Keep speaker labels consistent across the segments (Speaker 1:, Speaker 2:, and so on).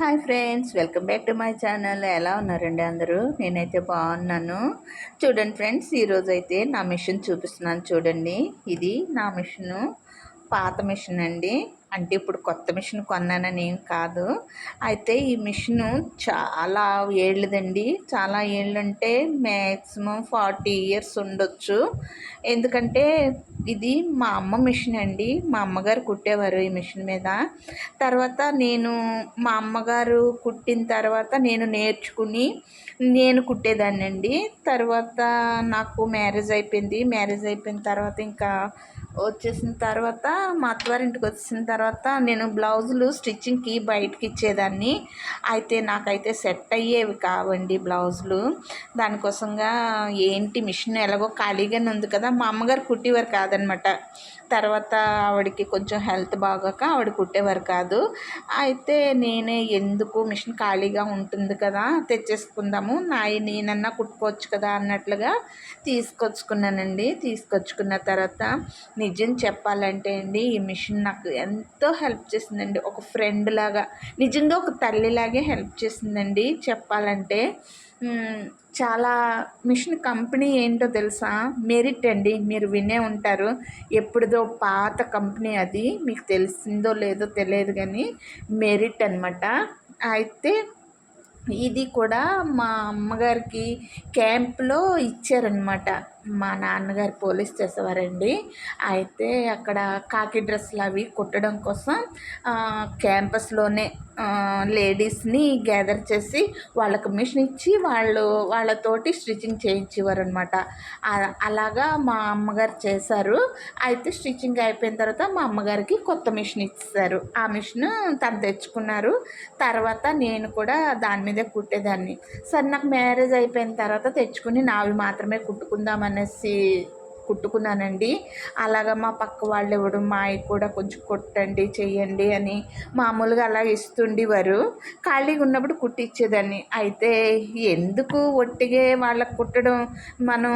Speaker 1: Hi friends welcome back to my channel. ఎలా ఉన్నారండి అందరూ? నేనైతే బాగున్నాను. చూడండి ఫ్రెండ్స్ ఈరోజు అయితే నా మిషన్ చూపిస్తున్నాను చూడండి. ఇది నా మిషను పాత మిషన్ అండి అంటే ఇప్పుడు కొత్త మిషన్ కొన్నానని ఏం కాదు. అయితే ఈ మిషను చాలా ఏళ్ళదండి. చాలా ఏళ్ళు అంటే మ్యాక్సిమం ఫార్టీ ఇయర్స్ ఉండొచ్చు. ఎందుకంటే ఇది మా అమ్మ మిషన్ అండి. మా అమ్మగారు కుట్టేవారు ఈ మిషన్ మీద. తర్వాత నేను మా అమ్మగారు కుట్టిన తర్వాత నేను నేర్చుకుని నేను కుట్టేదాన్ని అండి తర్వాత నాకు మ్యారేజ్ అయిపోయింది. మ్యారేజ్ అయిపోయిన తర్వాత ఇంకా వచ్చేసిన తర్వాత మా అత్తవారింటికి వచ్చిన తర్వాత నేను బ్లౌజులు స్టిచ్చింగ్కి బయటకి ఇచ్చేదాన్ని. అయితే నాకైతే సెట్ అయ్యేవి కావండి బ్లౌజులు. దానికోసంగా ఏంటి మిషన్ ఎలాగో ఖాళీగానే ఉంది కదా మా అమ్మగారు కుట్టేవారు కాదనమాట. తర్వాత ఆవిడకి కొంచెం హెల్త్ బాగోక ఆవిడ కుట్టేవారు కాదు. అయితే నేనే ఎందుకు మిషన్ ఖాళీగా ఉంటుంది కదా తెచ్చేసుకుందాము నా నేనన్నా కుట్టుకోవచ్చు కదా అన్నట్లుగా తీసుకొచ్చుకున్నానండి. తీసుకొచ్చుకున్న తర్వాత నిజం చెప్పాలంటే అండి ఈ మిషన్ నాకు ఎంతో హెల్ప్ చేసిందండి. ఒక ఫ్రెండ్ లాగా నిజంగా ఒక తల్లిలాగే హెల్ప్ చేసిందండి చెప్పాలంటే. చాలా మిషన్ కంపెనీ ఏంటో తెలుసా? మెరిట్ అండి మీరు వినే ఉంటారు. ఎప్పుడుదో పాత కంపెనీ అది మీకు తెలిసిందో లేదో తెలియదు కానీ మెరిట్ అనమాట అయితే ఇది కూడా మా అమ్మగారికి క్యాంప్లో ఇచ్చారనమాట మా నాన్నగారు పోలీస్ చేసేవారండి. అయితే అక్కడ కాకి డ్రెస్సులు అవి కుట్టడం కోసం క్యాంపస్లోనే లేడీస్ని గ్యాదర్ చేసి వాళ్ళకి మిషన్ ఇచ్చి వాళ్ళు వాళ్ళతోటి స్టిచ్చింగ్ చేయించేవారు అనమాట అలాగా మా అమ్మగారు చేశారు. అయితే స్టిచ్చింగ్ అయిపోయిన తర్వాత మా అమ్మగారికి కొత్త మిషన్ ఇచ్చారు ఆ మిషన్ తను తెచ్చుకున్నారు. తర్వాత నేను కూడా దాని మీదే కుట్టేదాన్ని. సరే నాకు మ్యారేజ్ అయిపోయిన తర్వాత తెచ్చుకుని నావి మాత్రమే కుట్టుకుందామనేసి అనేసి కుట్టుకున్నానండి. అలాగా మా పక్క వాళ్ళు ఇవ్వడం మా అయ్య కూడా కొంచెం కొట్టండి చెయ్యండి అని మామూలుగా అలా ఇస్తుండేవారు. ఖాళీగా ఉన్నప్పుడు కుట్టించేదాన్ని అయితే ఎందుకు ఒట్టిగే వాళ్ళకు కుట్టడం? మనం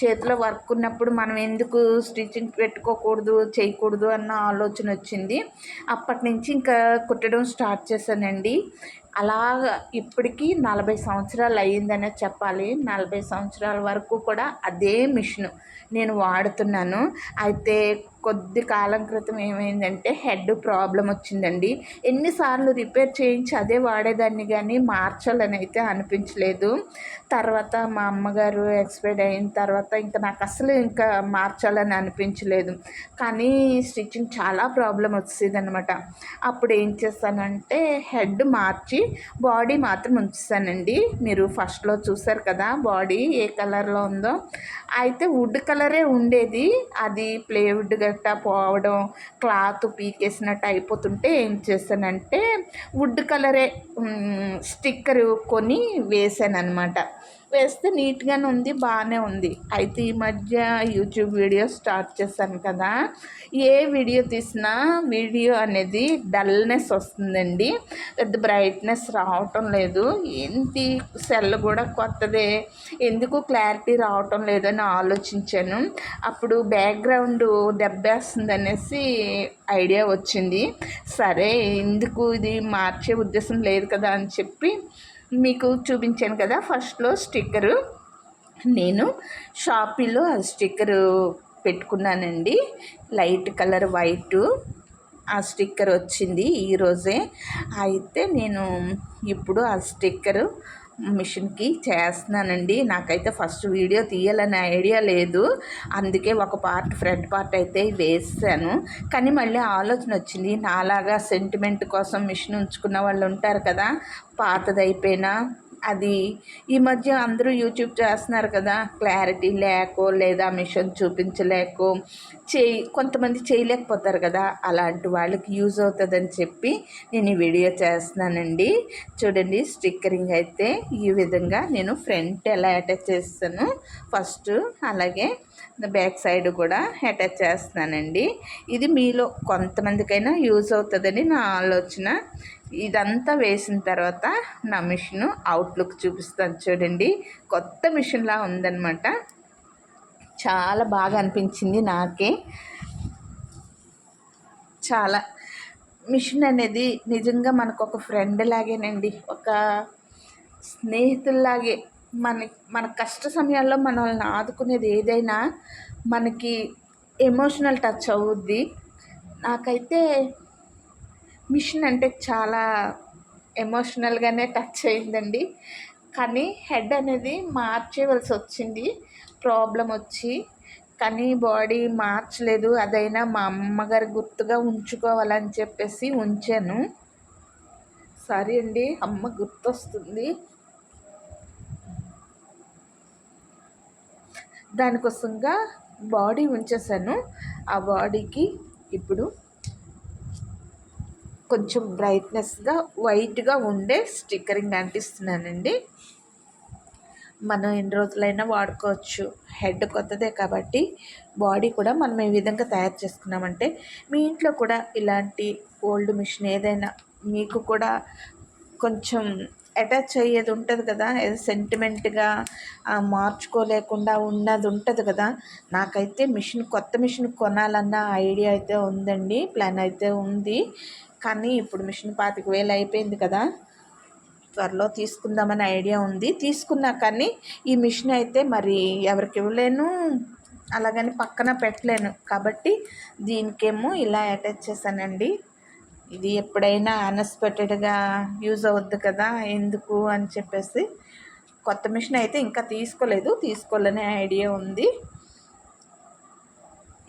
Speaker 1: చేతిలో వర్క్ ఉన్నప్పుడు మనం ఎందుకు స్టిచ్చింగ్ పెట్టుకోకూడదు చేయకూడదు అన్న ఆలోచన వచ్చింది. అప్పటి నుంచి ఇంకా కుట్టడం స్టార్ట్ చేశానండి. అలా ఇప్పటికీ నలభై సంవత్సరాలు అయ్యిందనే చెప్పాలి. నలభై సంవత్సరాల వరకు కూడా అదే మిషను. నేను వాడుతున్నాను. అయితే కొద్ది కాలం క్రితం ఏమైందంటే హెడ్ ప్రాబ్లం వచ్చిందండి. ఎన్నిసార్లు రిపేర్ చేయించి అదే వాడేదాన్ని కానీ మార్చాలని అయితే అనిపించలేదు. తర్వాత మా అమ్మగారు ఎక్స్పైర్డ్ అయిన తర్వాత ఇంకా నాకు అసలు ఇంకా మార్చాలని అనిపించలేదు. కానీ స్టిచ్చింగ్ చాలా ప్రాబ్లం వచ్చేది అనమాట అప్పుడు ఏం చేస్తానంటే హెడ్ మార్చి బాడీ మాత్రం ఉంచుతానండి మీరు ఫస్ట్లో చూసారు కదా బాడీ ఏ కలర్లో ఉందో. అయితే వుడ్ కలరే ఉండేది. అది ప్లేవుడ్గా గట్టా పోవడం క్లాత్ పీకేసినట్టు అయిపోతుంటే ఏం చేశానంటే వుడ్ కలరే స్టిక్కర్ కొని వేసాను అనమాట వేస్తే నీట్గానే ఉంది బాగానే ఉంది. అయితే ఈ మధ్య యూట్యూబ్ వీడియో స్టార్ట్ చేశాను కదా. ఏ వీడియో తీసినా వీడియో అనేది డల్నెస్ వస్తుందండి. పెద్ద బ్రైట్నెస్ రావటం లేదు. ఏంటి సెల్ కూడా కొత్తదే. ఎందుకు క్లారిటీ రావటం లేదని ఆలోచించాను. అప్పుడు బ్యాక్గ్రౌండ్ దెబ్బేస్తుంది అనేసి ఐడియా వచ్చింది. సరే ఎందుకు ఇది మార్చే ఉద్దేశం లేదు కదా అని చెప్పి మీకు చూపించాను కదా ఫస్ట్లో స్టిక్కరు. నేను షాపీలో ఆ స్టిక్కరు పెట్టుకున్నానండి. లైట్ కలర్ వైటు ఆ స్టిక్కర్ వచ్చింది ఈరోజే అయితే నేను ఇప్పుడు ఆ స్టిక్కరు మిషన్కి చేస్తున్నానండి. నాకైతే ఫస్ట్ వీడియో తీయాలనే ఐడియా లేదు. అందుకే ఒక పార్ట్ ఫ్రంట్ పార్ట్ అయితే వేసాను. కానీ మళ్ళీ ఆలోచన వచ్చింది. నాలాగా సెంటిమెంట్ కోసం మిషన్ ఉంచుకున్న వాళ్ళు ఉంటారు కదా పాతది అయిపోయినా అది. ఈ మధ్య అందరూ యూట్యూబ్ చేస్తున్నారు కదా క్లారిటీ లేకో లేదా మిషన్ చూపించలేకో చేయి కొంతమంది చేయలేకపోతారు కదా అలాంటి వాళ్ళకి యూజ్ అవుతుందని చెప్పి నేను ఈ వీడియో చేస్తున్నానండి. చూడండి స్టిక్కరింగ్ అయితే ఈ విధంగా నేను ఫ్రంట్ ఎలా అటాచ్ చేస్తాను ఫస్ట్ అలాగే బ్యాక్ సైడ్ కూడా అటాచ్ చేస్తున్నానండి. ఇది మీలో కొంతమందికైనా యూజ్ అవుతుందని నా ఆలోచన. ఇదంతా వేసిన తర్వాత నా మిషన్ అవుట్లుక్ చూపిస్తాను చూడండి. కొత్త మిషన్లా ఉందన్నమాట. చాలా బాగా అనిపించింది నాకే. చాలా మిషన్ అనేది నిజంగా మనకు ఒక ఫ్రెండ్ లాగేనండి. ఒక స్నేహితుల్లాగే మన మన కష్ట సమయాల్లో మనల్ని ఆదుకునేది ఏదైనా మనకి ఎమోషనల్ టచ్ అవుద్ది. నాకైతే మిషన్ అంటే చాలా ఎమోషనల్గానే టచ్ అయిందండి. కానీ హెడ్ అనేది మార్చేవలసి వచ్చింది. ప్రాబ్లం వచ్చి. కానీ బాడీ మార్చలేదు. అదైనా మా అమ్మగారు గుర్తుగా ఉంచుకోవాలని చెప్పేసి ఉంచాను. సారీ అండి అమ్మ గుర్తొస్తుంది. దానికోసంగా బాడీ ఉంచేసాను ఆ బాడీకి ఇప్పుడు కొంచెం బ్రైట్నెస్గా వైట్గా ఉండే స్టిక్కరింగ్ అంటిస్తున్నానండి మనం ఎన్ని రోజులైనా వాడుకోవచ్చు. హెడ్ కొత్తదే కాబట్టి బాడీ కూడా మనం ఏ విధంగా తయారు చేసుకున్నామంటే మీ ఇంట్లో కూడా ఇలాంటి ఓల్డ్ మిషన్ ఏదైనా మీకు కూడా కొంచెం అటాచ్ అయ్యేది ఉంటుంది కదా. ఏదో సెంటిమెంట్గా మార్చుకోలేకుండా ఉన్నది ఉంటుంది కదా. నాకైతే మిషన్ కొత్త మిషన్ కొనాలన్న ఐడియా అయితే ఉందండి. ప్లాన్ అయితే ఉంది. కానీ ఇప్పుడు మిషన్ పాతిక వేలు అయిపోయింది కదా. త్వరలో తీసుకుందామని ఐడియా ఉంది. తీసుకున్నా కానీ ఈ మిషన్ అయితే మరి ఎవరికి ఇవ్వలేను. అలాగని పక్కన పెట్టలేను. కాబట్టి దీనికేమో ఇలా అటాచ్ చేశానండి. ఇది ఎప్పుడైనా అన్ఎక్స్పెక్టెడ్గా యూజ్ అవుద్ది కదా ఎందుకు అని చెప్పేసి కొత్త మిషన్ అయితే ఇంకా తీసుకోలేదు. తీసుకోవాలనే ఐడియా ఉంది.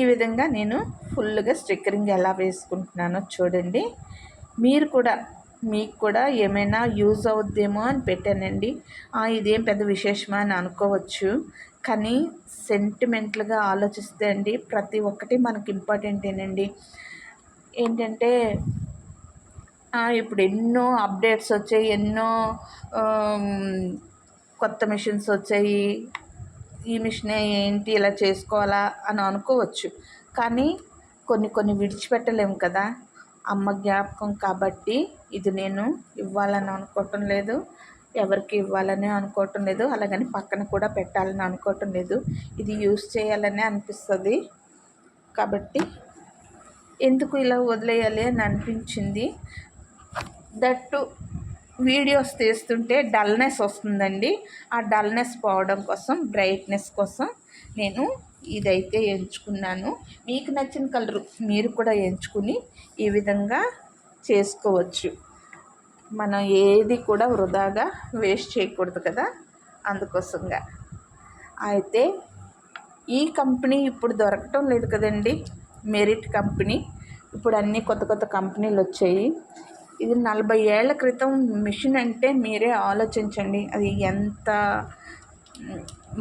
Speaker 1: ఈ విధంగా నేను ఫుల్గా స్టిక్కరింగ్ ఎలా వేసుకుంటున్నానో చూడండి. మీరు కూడా మీకు కూడా ఏమైనా యూజ్ అవుద్దేమో అని పెట్టానండి. ఇదేం పెద్ద విశేషమా అని అనుకోవచ్చు. కానీ సెంటిమెంట్లుగా ఆలోచిస్తే అండి ప్రతి ఒక్కటి మనకి ఇంపార్టెంటేనండి ఏంటంటే ఇప్పుడు ఎన్నో అప్డేట్స్ వచ్చాయి ఎన్నో కొత్త మిషన్స్ వచ్చాయి ఈ మిషనే ఏంటి ఇలా చేసుకోవాలా అని అనుకోవచ్చు. కానీ కొన్ని కొన్ని విడిచిపెట్టలేము కదా. అమ్మ జ్ఞాపకం కాబట్టి ఇది నేను ఇవ్వాలని అనుకోవటం లేదు. ఎవరికి ఇవ్వాలని అనుకోవటం లేదు. అలాగని పక్కన కూడా పెట్టాలని అనుకోవటం లేదు. ఇది యూస్ చేయాలని అనిపిస్తుంది. కాబట్టి ఎందుకు ఇలా వదిలేయాలి అని అనిపించింది. దట్టు వీడియోస్ తీస్తుంటే డల్నెస్ వస్తుందండి. ఆ డల్నెస్ పోవడం కోసం బ్రైట్నెస్ కోసం నేను ఇదైతే ఎంచుకున్నాను. మీకు నచ్చిన కలర్ మీరు కూడా ఎంచుకుని ఈ విధంగా చేసుకోవచ్చు. మనం ఏది కూడా వృధాగా వేస్ట్ చేయకూడదు కదా అందుకోసంగా. అయితే ఈ కంపెనీ ఇప్పుడు దొరకటం లేదు కదండి. Merit company. ఇప్పుడు అన్నీ కొత్త కొత్త కంపెనీలు వచ్చాయి. ఇది నలభై ఏళ్ళ క్రితం మిషన్ అంటే మీరే ఆలోచించండి. అది ఎంత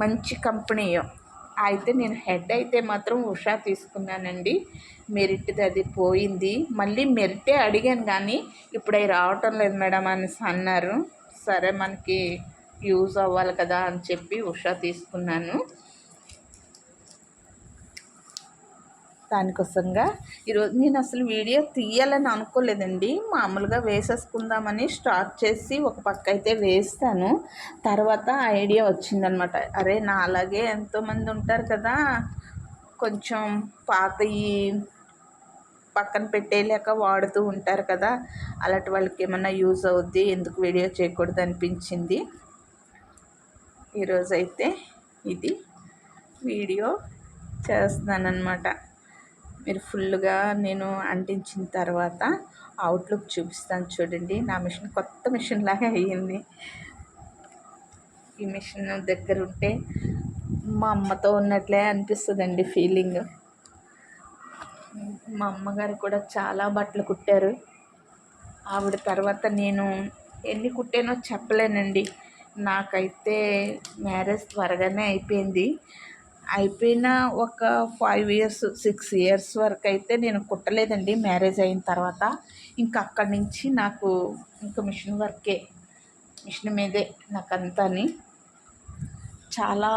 Speaker 1: మంచి కంపెనీయో. అయితే నేను హెడ్ అయితే మాత్రం ఉషా తీసుకున్నానండి. మెరిట్ది అది పోయింది. మళ్ళీ మెరిటే అడిగాను కానీ ఇప్పుడు అవి రావటం లేదు మేడం అని అన్నారు. సరే మనకి యూజ్ అవ్వాలి కదా అని చెప్పి ఉషా తీసుకున్నాను. దానికోసంగా. ఈరోజు నేను అసలు వీడియో తీయాలని అనుకోలేదండి. మామూలుగా వేసేసుకుందామని స్టార్ట్ చేసి ఒక పక్క అయితే వేస్తాను. తర్వాత ఐడియా వచ్చిందనమాట. అరే నా అలాగే ఎంతోమంది ఉంటారు కదా. కొంచెం పాత ఈ పక్కన పెట్టేయలేక వాడుతూ ఉంటారు కదా. అలాంటి వాళ్ళకి ఏమన్నా యూజ్ అవుద్ది ఎందుకు వీడియో చేయకూడదు అనిపించింది. ఈరోజైతే ఇది వీడియో చేస్తున్నానమాట మీరు ఫుల్గా నేను అంటించిన తర్వాత అవుట్లుక్ చూపిస్తాను చూడండి. నా మిషన్ కొత్త మిషన్ లాగా అయ్యింది. ఈ మిషన్ దగ్గర ఉంటే మా అమ్మతో ఉన్నట్లే అనిపిస్తుందండి ఫీలింగ్ మా అమ్మగారు కూడా చాలా బట్టలు కుట్టారు. ఆవిడ తర్వాత నేను ఎన్ని కుట్టానో చెప్పలేనండి. నాకైతే మ్యారేజ్ త్వరగానే అయిపోయింది. అయిపోయిన ఒక ఫైవ్ ఇయర్స్ సిక్స్ ఇయర్స్ వరకు అయితే నేను కుట్టలేదండి. మ్యారేజ్ అయిన తర్వాత ఇంకా అక్కడి నుంచి నాకు ఇంకా మిషన్ వర్కే మిషన్ మీదే నాకు అంతాని చాలా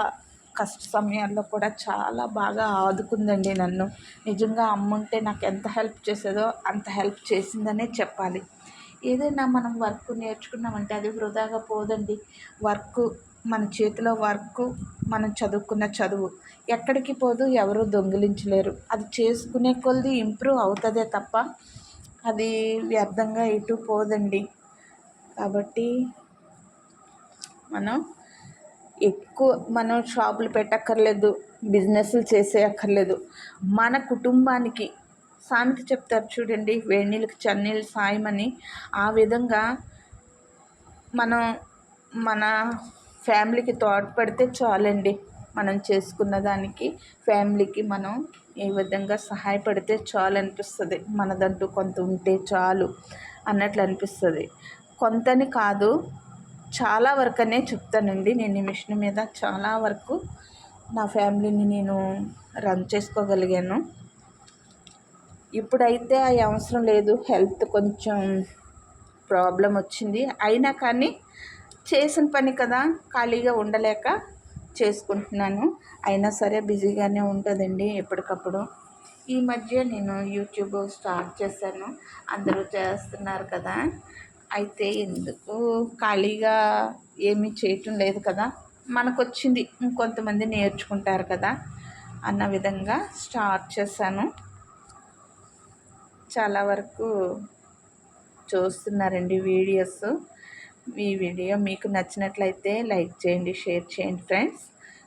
Speaker 1: కష్ట సమయాల్లో కూడా చాలా బాగా ఆదుకుందండి నన్ను. నిజంగా అమ్ముంటే నాకు ఎంత హెల్ప్ చేసేదో అంత హెల్ప్ చేసిందనే చెప్పాలి. ఏదైనా మనం వర్క్ నేర్చుకున్నామంటే అది వృధాగా పోదండి. వర్క్ మన చేతిలో వర్క్ మనం చదువుకున్న చదువు. ఎక్కడికి పోదు ఎవరు దొంగిలించలేరు. అది చేసుకునే కొలది ఇంప్రూవ్ అవుతుందే తప్ప అది వ్యర్థంగా ఎటు పోదండి. కాబట్టి మనం ఎక్కువ మనం షాపులు పెట్టక్కర్లేదు బిజినెస్లు చేసేయక్కర్లేదు. మన కుటుంబానికి సామెత చెప్తారు చూడండి వేడి నీళ్ళకి చన్నీళ్ళు సాయమని. ఆ విధంగా మనం మన ఫ్యామిలీకి తోడ్పడితే చాలండి. మనం చేసుకున్న దానికి ఫ్యామిలీకి మనం ఏ విధంగా సహాయపడితే చాలు అనిపిస్తుంది మనదంటూ కొంత ఉంటే చాలు అన్నట్లు అనిపిస్తుంది కొంతని కాదు చాలా వరకనే చెప్తానండి. నేను ఈ మిషన్ మీద చాలా వరకు నా ఫ్యామిలీని నేను రన్ చేసుకోగలిగాను. ఇప్పుడైతే ఆ అవసరం లేదు. హెల్త్ కొంచెం ప్రాబ్లం వచ్చింది అయినా కానీ చేసిన పని కదా ఖాళీగా ఉండలేక చేసుకుంటున్నాను. అయినా సరే బిజీగానే ఉంటుందండి ఎప్పటికప్పుడు. ఈ మధ్య నేను యూట్యూబ్ స్టార్ట్ చేశాను. అందరూ చేస్తున్నారు కదా. అయితే ఎందుకు ఖాళీగా ఏమీ చేయటం లేదు కదా. మనకు వచ్చింది ఇంకొంతమంది నేర్చుకుంటారు కదా అన్న విధంగా స్టార్ట్ చేశాను. చాలా వరకు చూస్తున్నారండి వీడియోస్. ఈ వీడియో మీకు నచ్చినట్లయితే లైక్ చేయండి షేర్ చేయండి ఫ్రెండ్స్.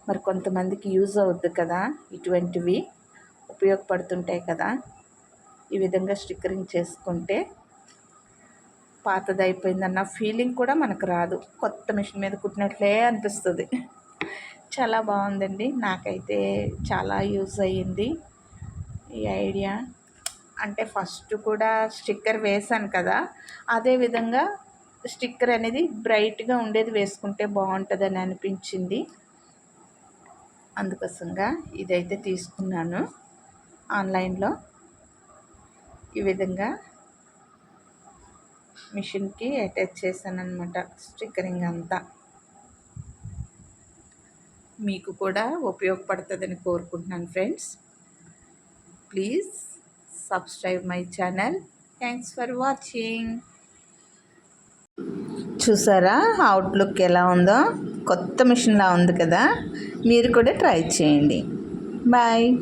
Speaker 1: మరి కొంతమందికి యూజ్ అవుద్ది కదా ఇటువంటివి ఉపయోగపడుతుంటాయి కదా. ఈ విధంగా స్టిక్కరింగ్ చేసుకుంటే పాతది అయిపోయిందన్న ఫీలింగ్ కూడా మనకు రాదు. కొత్త మిషన్ మీద కుట్టినట్లే అనిపిస్తుంది. చాలా బాగుందండి. నాకైతే చాలా యూజ్ అయ్యింది ఈ ఐడియా. అంటే ఫస్ట్ కూడా స్టిక్కర్ వేసాను కదా. అదేవిధంగా స్టిక్కర్ అనేది బ్రైట్గా ఉండేది వేసుకుంటే బాగుంటుందని అనిపించింది. అందుకోసంగా ఇదైతే తీసుకున్నాను ఆన్లైన్లో. ఈ విధంగా మిషన్కి అటాచ్ చేశాను అనమాట స్టిక్కరింగ్ అంతా. మీకు కూడా ఉపయోగపడుతుందని కోరుకుంటున్నాను friends. Please subscribe my channel. Thanks for watching. చూసారా? అవుట్లుక్ ఎలా ఉందో? కొత్త మిషన్లా ఉంది కదా? మీరు కూడా ట్రై చేయండి. బాయ్